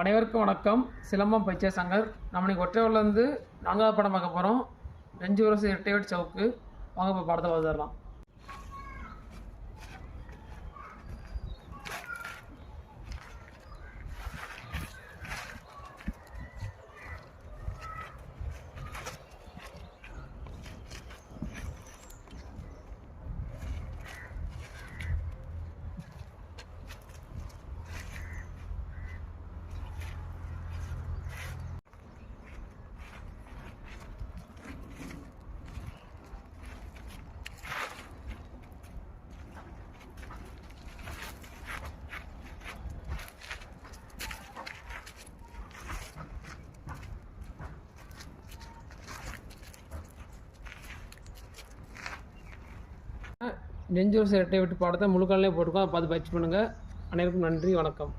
அனைவருக்கும் வணக்கம். சிலம்பம் பைச்சே சங்கர். நம்ம இன்னைக்கு ஒற்றையூர்லேருந்து நான்காவது படம் பார்க்க போகிறோம் நெஞ்சு வருஷம் இரட்டைவேட் சவுக்கு. வாங்க இப்போ படத்தை பார்த்துடலாம் நெஞ்சு இரட்டை விட்டு பாடத்தை முழுக்காலே போட்டுக்கோ. அதை பார்த்து பயிற்சி பண்ணுங்கள் அனைவருக்கும் நன்றி வணக்கம்.